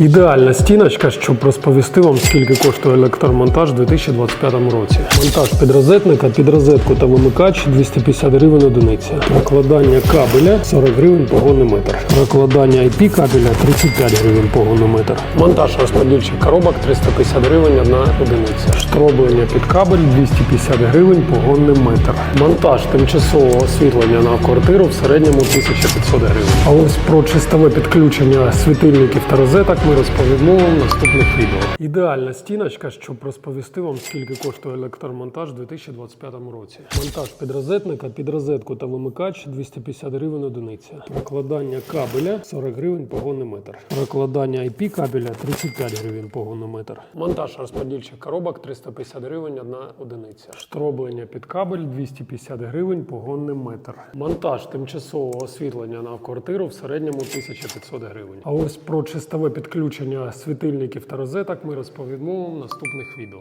Ідеальна стіночка, щоб розповісти вам, скільки коштує електромонтаж у 2025 році. Монтаж підрозетника, під розетку та вимикач 250 гривень одиниця. Прокладання кабеля 40 гривень погонний метр. Прокладання IP кабеля 35 гривень погонний метр. Монтаж розподільчих коробок 350 гривень одна одиниця. Штроблення під кабель 250 гривень погонний метр. Монтаж тимчасового освітлення на квартиру в середньому 1500 гривень. А ось про чистове підключення світильників та розеток ми розповімо в наступних відео. Ідеальна стіночка, щоб розповісти вам, скільки коштує електромонтаж у 2025 році. Монтаж підрозетника, під розетку та вимикач 250 гривень одиниця. Прокладання кабеля 40 гривень погонний метр. Прокладання IP кабеля 35 гривень погонний метр. Монтаж розподільчих коробок 350 гривень одна одиниця. Штроблення під кабель 250 гривень погонний метр. Монтаж тимчасового освітлення на квартиру в середньому 1500 гривень. А ось про чистове підключення світильників та розеток ми розповімо в наступних відео.